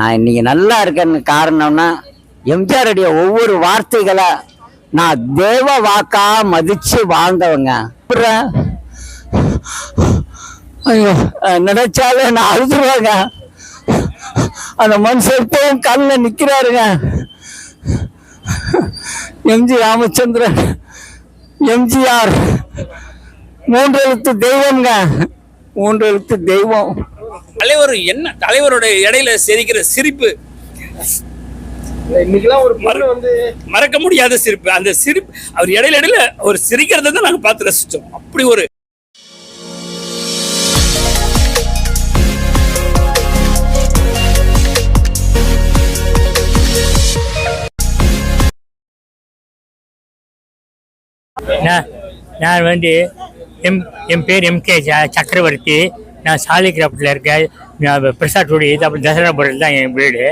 நான் இன்னைக்கு நல்லா இருக்கேன்னு காரணம்னா எம்ஜிஆருடைய ஒவ்வொரு வார்த்தைகளை நான் தேவ வாக்கா மதிச்சு வாழ்ந்தவங்க. அப்புறம் ஐயோ நினைச்சாலே நான் அழுதுருவேங்க. அந்த மனுஷன் இப்பவும் கண்ணில் நிற்கிறாருங்க எம்ஜி ராமச்சந்திரன் எம்ஜிஆர். மூன்று எழுத்து தெய்வம்ங்க. மூன்று எழுத்து தெய்வம். தலைவர் என்ன தலைவருடைய இடையில சிரிக்கிற சிரிப்பு. இன்னைக்கெல்லாம் ஒரு பொண்ணு வந்து மறக்க முடியாத சிரிப்பு. அந்த சிரிப்பு அவர் இடையில இடையில அவர் சிரிக்கிறத தான் நாங்க பார்த்து ரசிச்சோம். அப்படி ஒரு நான் நான் வந்து எம் என் பேர் எம்கே சக்கரவர்த்தி. நான் சாலிகிராஃப்டில் இருக்கேன். நான் பிரசாத் ரோடு இது அப்படி தசராபுரத்தில் தான் என் வீடு.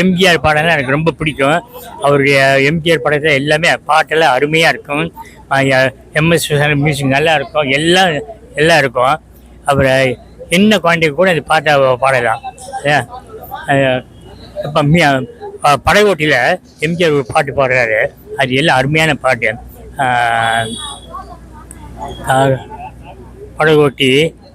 எம்ஜிஆர் பாடலாம் எனக்கு ரொம்ப பிடிக்கும். அவருடைய எம்ஜிஆர் படத்தில் எல்லாமே பாட்டெல்லாம் அருமையாக இருக்கும். எம்எஸ் மியூசிக் நல்லா இருக்கும். எல்லாம் எல்லாம் இருக்கும். அப்புறம் என்ன குழந்தைக்கு கூட இந்த பாட்டை பாடலாம். இப்போ படை ஓட்டியில் எம்ஜிஆர் ஒரு பாட்டு பாடுறாரு. அது எல்லாம் அருமையான பாட்டு. படகோட்டி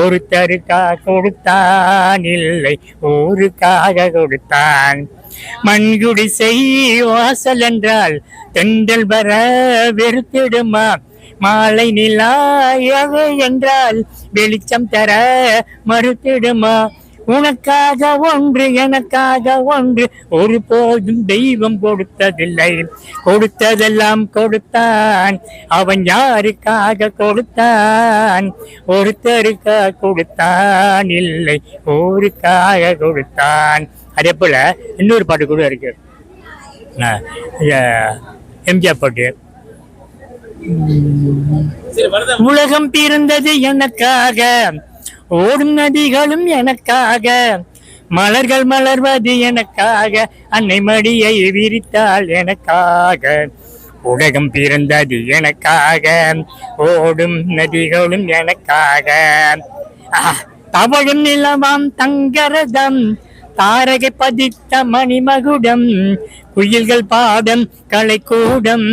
ஒருத்தருக்காக கொடுத்தான் இல்லை ஊருக்காக கொடுத்தான். மண்குடிசை வாசல் என்றால் தெண்டல் வர வெறுத்திடுமா? மாலை நிலா என்றால் வெளிச்சம் தர மறுத்திடுமா? உனக்காக ஒன்று எனக்காக ஒன்று. ஒரு போதும் தெய்வம் கொடுத்ததில்லை. கொடுத்ததெல்லாம் கொடுத்தான். அவன் யாருக்காக கொடுத்தான்? ஒருத்தருக்காக கொடுத்தான்? இல்லை ஊருக்காக கொடுத்தான். அதே போல இன்னொரு பாட்டு கூட இருக்கு. எம்ஜிஆர் பாட்டு. உலகம் பிறந்தது எனக்காக. ஓடும் நதிகளும் எனக்காக. மலர்கள் மலர்வது எனக்காக. அன்னை மடியை விரித்தாள் எனக்காக. உலகம் பிறந்தது எனக்காக. ஓடும் நதிகளும் எனக்காக. ஆஹ், தவழும் நிலவாம் தங்கரதம். தாரகை பதித்த மணிமகுடம். குயில்கள் பாடம் கலைக்கூடம்.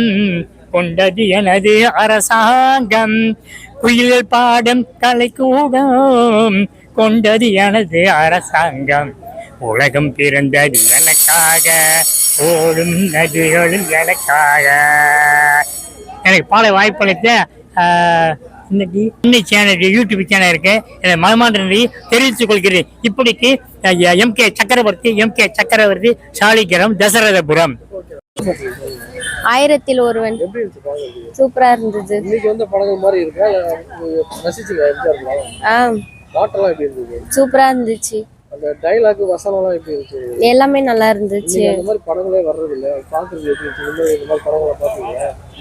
கொண்டது எனது அரசாங்கம். குயில்கள் பாடம் கலைக்கூடம் கொண்டது எனது அரசாங்கம். உலகம் பிறந்தது எனக்காக ஓடும் நதிகளும் எனக்காக. எனக்கு பாட வாய்ப்பளித்த இன்னைக்கு இன்னைக்கு சேனல் யூடியூப் சேனல் இருக்கு. எனக்கு மனமான்றி தெரிவித்துக் கொள்கிறேன். இப்படிக்கு M K Chakravarthy M K Chakravarthy Saligramam Dasarathapuram. ஆயிரத்தில் ஒருவன். இருந்துச்சு சூப்பரா இருந்தது? சூப்பரா இருந்துச்சு. அந்த டைலாக் வசனம்லாம் எப்படி இருந்துச்சு எல்லாமே நல்லா இருந்துச்சு. அந்த மாதிரி படங்களே வர்றது இல்ல பாக்குறது எப்படி இருந்துச்சு இந்த மாதிரி இந்த படங்களை பாத்தீங்க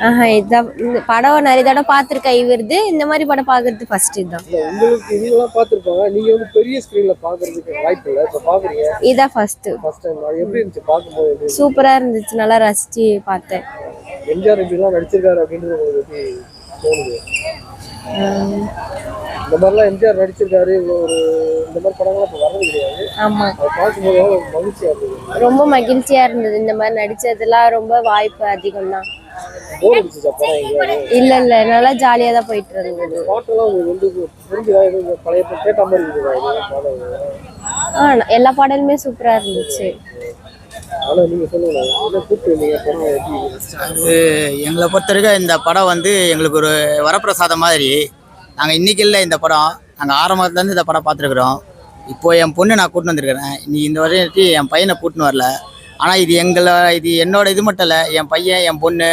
ஆஹா இதான் இந்த படம் நிறைய தடவை பார்த்துருக்கேன். இவருது இந்த மாதிரி படம் பார்க்கறது ஃபர்ஸ்ட் இதுதான். உங்களுக்கு இவங்கெல்லாம் பார்த்திருப்பாங்க. நீங்க வந்து பெரிய ஸ்கிரீன்ல பாக்குறதுக்கு வாய்ப்பு இல்ல. இப்ப பாக்குறீங்க இதான் ஃபர்ஸ்ட் ஃபர்ஸ்ட் டைம் எப்படி இருந்துச்சு? பார்க்கும்போது எப்படி இருந்துச்சு? சூப்பரா இருந்துச்சு. நல்லா ரசிச்சு பார்த்தேன். எம்ஜிஆர் இப்படிலாம் நடிச்சிருக்காரு அப்படின்றது உங்களுக்கு எப்படி தோணுது? இந்த மாதிரிலாம் எம்ஜிஆர் நடிச்சிருக்காரு இவ்வளோ ஒரு இந்த மாதிரி படங்கள்லாம் இப்போ வர்றது கிடையாது. ஆமா. அதை பார்க்கும்போது எவ்வளோ மகிழ்ச்சியா இருந்தது. ரொம்ப மகிழ்ச்சியா இருந்தது. இந்த மாதிரி நடிச்சதெல்லாம் ரொம்ப வாய்ப்பு அதிகம் தான் போர் அடிச்சுச்சா படம் எங்கேயாவது? இல்ல இல்ல. நல்லா ஜாலியா தான் போயிட்டு இருந்தது. பாட்டெல்லாம் உங்களுக்கு வந்து புரிஞ்சுதா? எதுவும் பழைய கேட்ட மாதிரி இருக்குதா? எதுவும் பாடம் ஆ எல்லா பாடலுமே சூப்பரா இருந்துச்சு. அது எங்களை பொறுத்த வரைக்கும் இந்த படம் வந்து எங்களுக்கு ஒரு வரப்பிரசாதம் மாதிரி. நாங்கள் இன்னைக்கு இல்லை இந்த படம். நாங்கள் ஆரம்பத்துலேருந்து இந்த படம் பார்த்துருக்குறோம். இப்போது என் பொண்ணு நான் கூட்டின்னு வந்திருக்கிறேன். நீ இந்த வரையும் என் பையனை கூட்டின்னு வரல. ஆனால் இது எங்களை இது என்னோட இது மட்டும் இல்லை என் பையன் என் பொண்ணு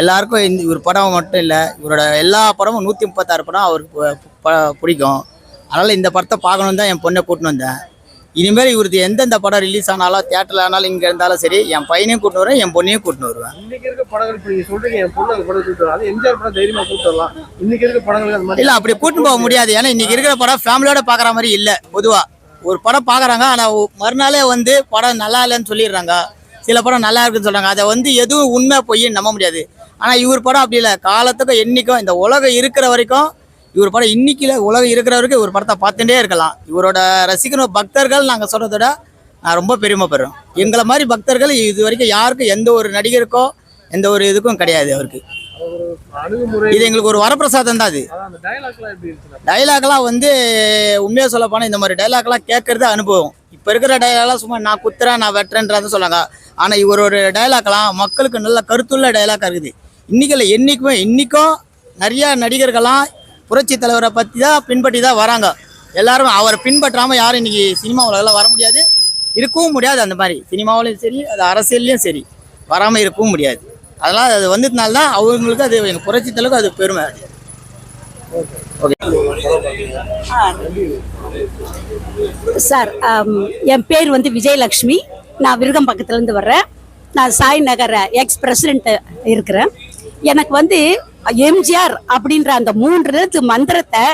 எல்லாருக்கும் இந்த ஒரு படம் மட்டும் இல்லை இவரோட எல்லா படமும் நூற்றி முப்பத்தாறு படம் அவருக்கு பிடிக்கும். அதனால் இந்த படத்தை பார்க்கணுன்னு தான் என் பொண்ணை கூட்டின்னு வந்தேன். இனிமேல் இவருக்கு எந்தெந்த படம் ரிலீஸ் ஆனாலும் தேட்டரில் ஆனாலும் இங்கே இருந்தாலும் சரி என் பையனையும் கூட்டின்னு வருவேன் என் பொண்ணையும் கூட்டின்னு வருவேன். இன்னைக்கு இருக்க படங்கள் இப்ப நீங்க சொல்றீங்க என் பொண்ணு படம் கூட்டு வரலாம் எம்ஜிஆர் படம் தைரியமா கூட்டு வரலாம். இன்னைக்கு இருக்க படங்களுக்கு அந்த மாதிரி இல்லை அப்படி கூட்டின்னு போக முடியாது. ஏன்னா இன்னைக்கு இருக்கிற படம் ஃபேமிலியோட பார்க்குற மாதிரி இல்லை பொதுவாக ஒரு படம் பார்க்குறாங்க ஆனால் மறுநாளே வந்து படம் நல்லா இல்லைன்னு சொல்லிடுறாங்க. சில படம் நல்லா இருக்குன்னு சொல்கிறாங்க அதை வந்து எதுவும் உண்மை பொய்ன்னு நம்ப முடியாது. ஆனால் இவர் படம் அப்படி இல்லை. காலத்துக்கும் என்னைக்கும் இந்த உலகம் இருக்கிற வரைக்கும் இவர் படம் இன்னைக்குல உலகம் இருக்கிற வரைக்கும் இவர் படத்தை பார்த்துட்டே இருக்கலாம். இவரோட ரசிகர் பக்தர்கள் நாங்கள் சொல்கிறத விட நான் ரொம்ப பெருமைப்படுறோம். எங்களை மாதிரி பக்தர்கள் இது வரைக்கும் யாருக்கும் எந்த ஒரு நடிகருக்கோ எந்த ஒரு இதுக்கும் கிடையாது அவருக்கு. இது எங்களுக்கு ஒரு வரப்பிரசாதம் தான் அது. டைலாக்லாம் வந்து உண்மையாக சொல்ல போனால் இந்த மாதிரி டைலாக்லாம் கேட்கறது அனுபவம். இப்போ இருக்கிற டைலாக்லாம் சும்மா நான் குத்துறேன் நான் வெட்டுறேன்றதை சொல்லுவாங்க. ஆனால் இவரோட டைலாக்லாம் மக்களுக்கு நல்ல கருத்துள்ள டைலாக் இருக்குது. இன்றைக்கில் இல்லை என்றைக்குமே இன்றைக்கும் நிறையா நடிகர்கள்லாம் புரட்சி தலைவரை பற்றி தான் பின்பற்றி தான் வராங்க. எல்லாரும் அவரை பின்பற்றாமல் யாரும் இன்றைக்கி சினிமா உலகில் வர முடியாது. இருக்கவும் முடியாது அந்த மாதிரி. சினிமாவிலையும் சரி அது அரசியல்லையும் சரி. வராமல் இருக்கவும் முடியாது. அதெல்லாம் அது வந்ததுனால தான் அவங்களுக்கு அது எங்கள் புரட்சி தலைவருக்கு அது பெருமை. சார் என் பேர் வந்து விஜயலக்ஷ்மி நான் விருகம்பக்கத்துலேருந்து வர்றேன். நான் சாய் நகர் எக்ஸ் பிரசிடென்ட் இருக்கிறேன். எனக்கு வந்து எம்ஜிஆர் அப்படின்ற அந்த மூன்று எழுத்து மந்திரத்தை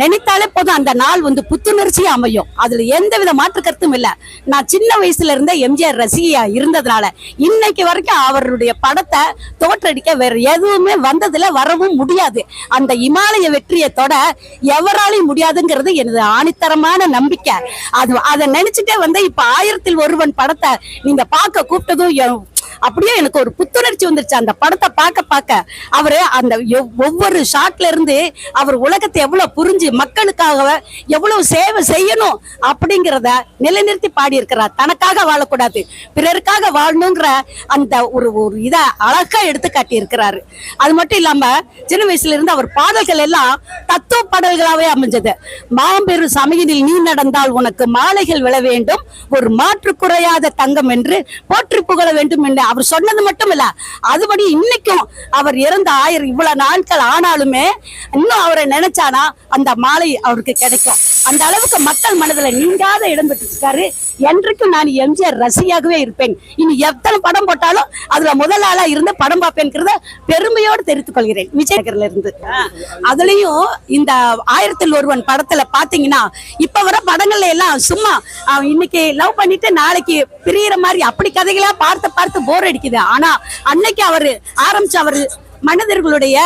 நினைத்தாலே போதும் அந்த நாள் வந்து புத்துணர்ச்சியா அமையும். அதுல எந்த வித மாற்று கருத்தும் இல்ல. நான் சின்ன வயசுல இருந்தே எம்ஜிஆர் ரசிகையா இருந்ததுனால இன்னைக்கு வரைக்கும் அவருடைய படத்தை தோற்றடிக்க வேற எதுவுமே வந்ததுல வரவும் முடியாது. அந்த இமாலய வெற்றியை தொட எவராலையும் முடியாதுங்கிறது எனது ஆணித்தரமான நம்பிக்கை. அது அதை நினைச்சிட்டே வந்து இப்ப ஆயிரத்தில் ஒருவன் படத்தை நீங்க பார்க்க கூப்பிட்டதும் அப்படியே எனக்கு ஒரு புத்துணர்ச்சி வந்துருச்சு. அந்த படத்தை பார்க்க பார்க்க அவரு அந்த ஒவ்வொரு ஷாட்ல இருந்து அவர் உலகத்தை எவ்வளவு புரிஞ்சு மக்களுக்காக எவ்வளவு சேவை செய்யணும் அப்படிங்கிறத நிலைநிறுத்தி பாடியிருக்கிறார். தனக்காக வாழக்கூடாது பிறருக்காக வாழணுங்கிற அந்த ஒரு ஒரு இதை அழகா எடுத்து காட்டியிருக்கிறாரு. அது மட்டும் இல்லாம சின்ன வயசுல இருந்து அவர் பாடல்கள் எல்லாம் தத்துவ பாடல்களாவே அமைஞ்சது. மாம்பெரும் சமயத்தில் நீ நடந்தால் உனக்கு மாலைகள் விழ வேண்டும் ஒரு மாற்று குறையாத தங்கம் என்று போற்றி புகழ வேண்டும் என்று அவர் சொன்னது மட்டும் இல்ல அதுபடி இன்னைக்கும் அவர் இறந்த ஆயிரம் இவ்வளவு நாட்கள் ஆனாலுமே இன்னும் அவரை நினைச்சானா அந்த மாலை அவருக்கு கிடைக்கும். அந்த அளவுக்கு மக்கள் மனதுல நீங்காத இடம் பெற்றிருக்காரு. என்றைக்கும் நான் எம்ஜிஆர் ரசிகாகவே இருப்பேன். இனி எத்தனை படம் போட்டாலும் அதுல முதல் ஆளா இருந்து படம் பார்ப்பேன்கிறத பெருமையோடு தெரிவித்துக் கொள்கிறேன். விஜயநகர்ல இருந்து. அதுலயும் இந்த ஆயிரத்தில் ஒருவன் படத்துல பாத்தீங்கன்னா இப்ப வர படங்கள்ல எல்லாம் சும்மா அவன் இன்னைக்கு லவ் பண்ணிட்டு நாளைக்கு பிரியற மாதிரி அப்படி கதைகளா பார்த்து பார்த்து போர் அடிக்குது. ஆனா அன்னைக்கு அவரு ஆரம்பிச்சு அவரு மனிதர்களுடைய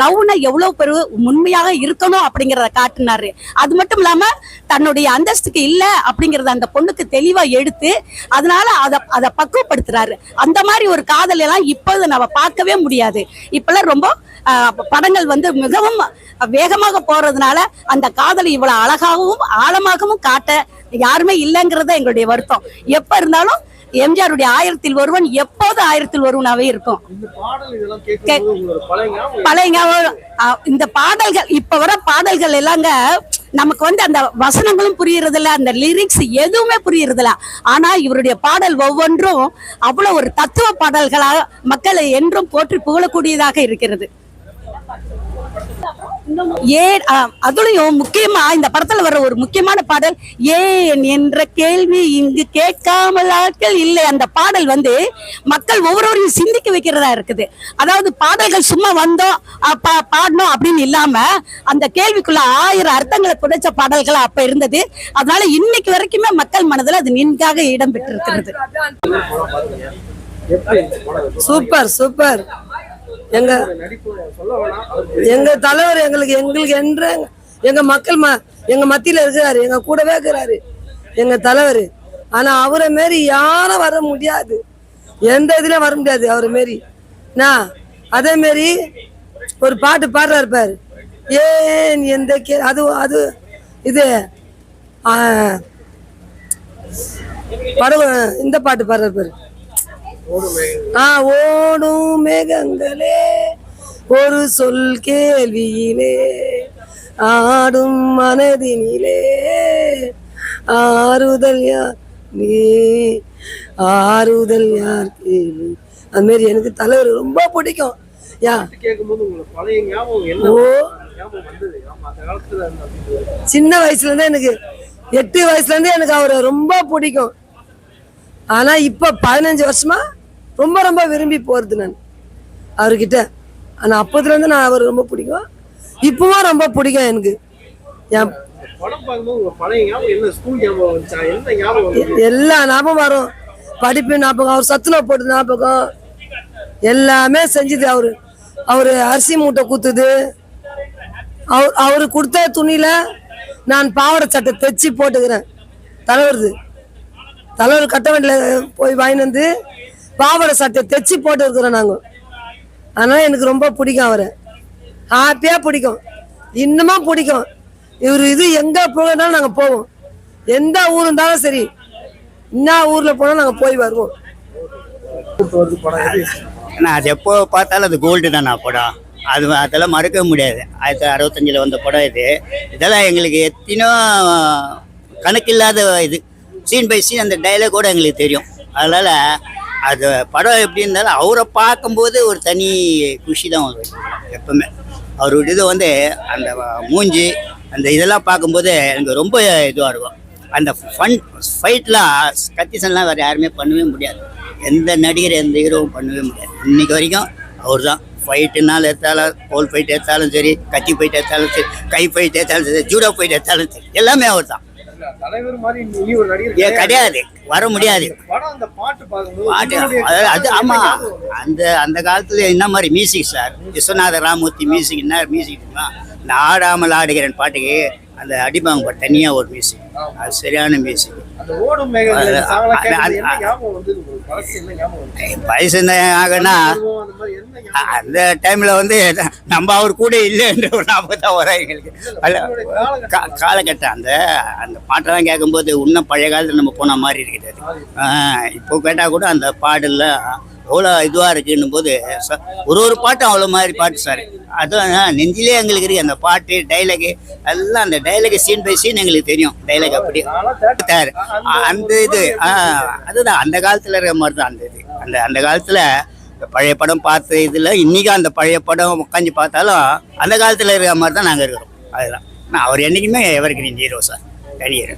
லவ்னா எவ்வளவு பெரு உண்மையாக இருக்கணும் அப்படிங்கறத காட்டினாரு. அது மட்டும் இல்லாம தன்னுடைய அந்தஸ்துக்கு இல்ல அப்படிங்கறத அந்த பொண்ணுக்கு தெளிவா எடுத்து அதனால அதை அதை பக்குவப்படுத்துறாரு. அந்த மாதிரி ஒரு காதல் எல்லாம் இப்போது நம்ம பார்க்கவே முடியாது. இப்பெல்லாம் ரொம்ப படங்கள் வந்து மிகவும் வேகமாக போறதுனால அந்த காதலை இவ்வளவு அழகாகவும் ஆழமாகவும் காட்ட யாருமே இல்லைங்கிறது தான் எங்களுடைய வருத்தம். எப்ப இருந்தாலும் எம்ஜிஆருடைய ஆயிரத்தில் ஒருவன் எப்போது ஆயிரத்தில் ஒருவனாவே இருக்கும்? பழைய இந்த பாடல்கள் இப்ப வர பாடல்கள் எல்லாங்க நமக்கு வந்து அந்த வசனங்களும் புரியறது இல்ல அந்த லிரிக்ஸ் எதுவுமே புரியறது இல்ல ஆனா இவருடைய பாடல் ஒவ்வொன்றும் அவ்வளவு ஒரு தத்துவ பாடல்களாக மக்களை என்றும் போற்றி புகழக்கூடியதாக இருக்கிறது. ஏன் அதுலயும் முக்கியமா இந்த படத்துல வர ஒரு முக்கியமான பாடல் ஏன் என்ற கேள்வி இங்கு கேட்காமல் ஆட்கள் இல்லை. அந்த பாடல் வந்து மக்கள் ஒவ்வொருவரையும் சிந்திக்க வைக்கிறதா இருக்குது. அதாவது பாடல்கள் சும்மா வந்தோம் பாடணும் அப்படின்னு இல்லாம அந்த கேள்விக்குள்ள ஆயிரம் அர்த்தங்களை புதைச்ச பாடல்கள் அப்ப இருந்தது. அதனால இன்னைக்கு வரைக்குமே மக்கள் மனதுல அது நின்றாக இடம் பெற்றிருக்கிறது. Super super. எங்க எங்க தலைவர் எங்களுக்கு எங்களுக்கு என்ற எங்க மக்கள் ம எங்க மத்தியில இருக்கிறாரு எங்க கூடவே இருக்கிறாரு எங்க தலைவர். ஆனா அவரை மாரி யாரும் வர முடியாது. எந்த இதுலயும் வர முடியாது அவரை மாரி. நான் அதே மாரி ஒரு பாட்டு பாடுறாரு பாரு. ஏன் எந்த கே அது அது இது ஆ, படம் இந்த பாட்டு பாடுறாரு பாரு. ஆ ஓடும் மேகங்களே ஒரு சொல் கேள்வியிலே ஆடும் மனதினிலே ஆறுதல் யார் நீ ஆறுதல் யார் கேள்வி அது மாதிரி எனக்கு தலைவர் ரொம்ப பிடிக்கும். யா. ஓ. சின்ன வயசுல இருந்தே எனக்கு எட்டு வயசுல இருந்தே எனக்கு அவரை ரொம்ப பிடிக்கும். ஆனா இப்ப பதினஞ்சு வருஷமா ரொம்ப ரொம்ப விரும்பி போறது நான். அவர்கிட்ட. ஆனா அப்பத்துல இருந்து நான் அவர் ரொம்ப பிடிக்கும். இப்பவும் ரொம்ப பிடிக்கும் எனக்கு. என் எல்லா ஞாபகம் வரும். படிப்பு ஞாபகம் அவர் சத்துணவு போட்டு ஞாபகம். எல்லாமே செஞ்சது அவரு. அவரு அரிசி மூட்டை குத்துது. அவர் அவரு கொடுத்த துணியில நான் பாவாடை சட்டை தைச்சி போட்டுக்கிறேன். தலைவருது. தலைவர் கட்ட வண்டியில் போய் வாங்கிட்டு வந்து பாவாடை சட்டை தைச்சி போட்டு இருக்கிறோம் நாங்கள் அதனால எனக்கு ரொம்ப பிடிக்கும் அவரை. ஹாப்பியாக பிடிக்கும். இன்னமும் பிடிக்கும். இவர் இது எங்கே போகனாலும் நாங்கள் போவோம். எந்த ஊர் இருந்தாலும் சரி என்ன ஊரில் போனாலும் நாங்கள் போய் வருவோம். ஆனால் நான் அது எப்போ பார்த்தாலும் அது கோல்டு தான் நான் படம். அது அதெல்லாம் மறக்க முடியாது. ஆயிரத்தி அறுபத்தஞ்சில் வந்த படம் இது. இதெல்லாம் எங்களுக்கு எத்தினோ கணக்கில்லாத இது. சீன் பை சீன் அந்த டைலாக் கூட எங்களுக்கு தெரியும். அதனால் அது படம் எப்படி இருந்தாலும் அவரை பார்க்கும்போது ஒரு தனி குஷி தான் வரும் எப்பவுமே. அவருடைய இது வந்து அந்த மூஞ்சி அந்த இதெல்லாம் பார்க்கும்போது எனக்கு ரொம்ப இதுவாக இருக்கும். அந்த ஃபன் ஃபைட்லாம் கத்திசன்லாம் வேறு யாருமே பண்ணவே முடியாது. எந்த நடிகர் எந்த ஹீரோவும் பண்ணவே முடியாது. இன்னைக்கு வரைக்கும் அவர் தான் ஃபைட்டுனால எடுத்தாலும் கோல் ஃபைட் எடுத்தாலும் சரி கத்தி ஃபைட் எடுத்தாலும் சரி கை ஃபைட் எடுத்தாலும் சரி ஜூடோ ஃபைட் எடுத்தாலும் சரி எல்லாமே அவர் தான் கிடையாது. வர முடியாது. பாட்டு அதாவது அது என்ன? ஆமா. ஞாபகம் வருது? அந்த அந்த காலத்துல என்ன மாதிரி music sir Viswanatha Ramamurthy music என்ன மியூசிக் தெரியுமா? இந்த ஆடாமல் ஆடுகிறேன் பாட்டுக்கு. அந்த அடிப்பாங்க பாட்டு தனியா ஒரு மியூசிக் அது சரியான மியூசிக் வயசு என்ன ஆகுனா அந்த டைம்ல வந்து நம்ம அவர் கூட இல்லைன்ற ஒரு ஞாபகம் தான் வரும் எங்களுக்கு. காலகட்டம் அந்த அந்த பாட்டெல்லாம் கேட்கும்போது இன்னும் பழைய காலத்துல நம்ம போன மாதிரி இருக்குது இப்போ கேட்டால் கூட அந்த பாடல்ல எவ்வளோ இதுவாக இருக்குன்னும் போது ஒரு ஒரு பாட்டும் அவ்வளோ மாதிரி பாட்டு சார். அதுவும் நெஞ்சிலே எங்களுக்கு இருக்கு அந்த பாட்டு டைலாகு எல்லாம் அந்த டைலாகு சீன் பை சீன் எங்களுக்கு தெரியும். டைலாக் அப்படி. சார் அந்த இது ஆஹ், அதுதான். அந்த காலத்தில் இருக்கிற மாதிரி தான் அந்த இது. அந்த அந்த காலத்தில் பழைய படம் பார்த்த இதில் இன்னைக்கு அந்த பழைய படம் உட்காந்து பார்த்தாலும் அந்த காலத்தில் இருக்கிற மாதிரி தான் நாங்கள் இருக்கிறோம். அதுதான். நான் அவர் என்றைக்குமே எவர் கிரீன் ஹீரோ சார். கரியர்